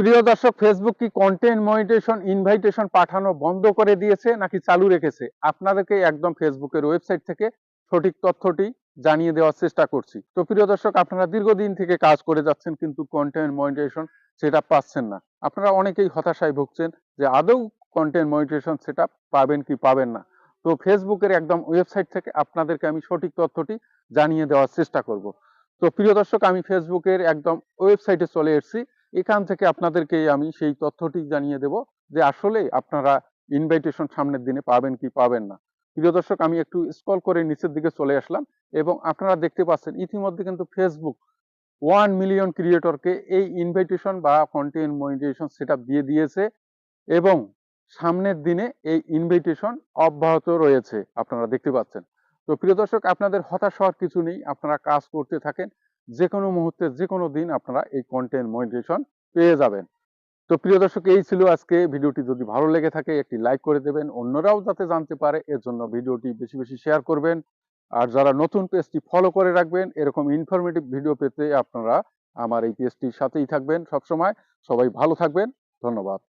প্রিয় দর্শক ফেসবুক কি কন্টেন্ট মনিটেশন ইনভাইটেশন পাঠানো বন্ধ করে দিয়েছে নাকি চালু রেখেছে? আপনাদেরকে একদম ফেসবুকের ওয়েবসাইট থেকে সঠিক তথ্যটি জানিয়ে দেওয়ার চেষ্টা করছি। তো প্রিয় দর্শক, আপনারা দীর্ঘদিন থেকে কাজ করে যাচ্ছেন কিন্তু কন্টেন্ট মনিটেশন সেটা পাচ্ছেন না। আপনারা অনেকেই হতাশায় ভুগছেন যে আদৌ কন্টেন্ট মনিটেশন সেটা পাবেন কি পাবেন না। তো ফেসবুকের একদম ওয়েবসাইট থেকে আপনাদেরকে আমি সঠিক তথ্যটি জানিয়ে দেওয়ার চেষ্টা করব। তো প্রিয় দর্শক, আমি ফেসবুকের একদম ওয়েবসাইটে চলে এসেছি। এখান থেকে আপনাদেরকে আমি সেই তথ্যটি জানিয়ে দেব যে আসলে আপনারা ইনভাইটেশন সামনের দিনে পাবেন কি পাবেন না। প্রিয় দর্শক, আমি একটু স্ক্রল করে নিচের দিকে চলে আসলাম এবং আপনারা দেখতে পাচ্ছেন ইতিমধ্যে কিন্তু ফেসবুক ওয়ান মিলিয়ন ক্রিয়েটরকে এই ইনভাইটেশন বা কন্টেন্ট মনিটাইজেশন সেট দিয়ে দিয়েছে এবং সামনের দিনে এই ইনভাইটেশন অব্যাহত রয়েছে, আপনারা দেখতে পাচ্ছেন। তো প্রিয় দর্শক, আপনাদের হতাশ হওয়ার কিছু নেই, আপনারা কাজ করতে থাকেন। যে কোনো মুহূর্তে যে কোনো দিন আপনারা এই কন্টেন্ট মনিটাইজেশন পেয়ে যাবেন। তো প্রিয় দর্শক, এই ছিল আজকে ভিডিওটি। যদি ভালো লেগে থাকে, একটি লাইক করে দেবেন। অন্যরাও যাতে জানতে পারে এর জন্য ভিডিওটি বেশি বেশি শেয়ার করবেন। আর যারা নতুন পেজটি ফলো করে রাখবেন, এরকম ইনফরমেটিভ ভিডিও পেতে আপনারা আমার এই পেজটির সাথেই থাকবেন সবসময়। সবাই ভালো থাকবেন। ধন্যবাদ।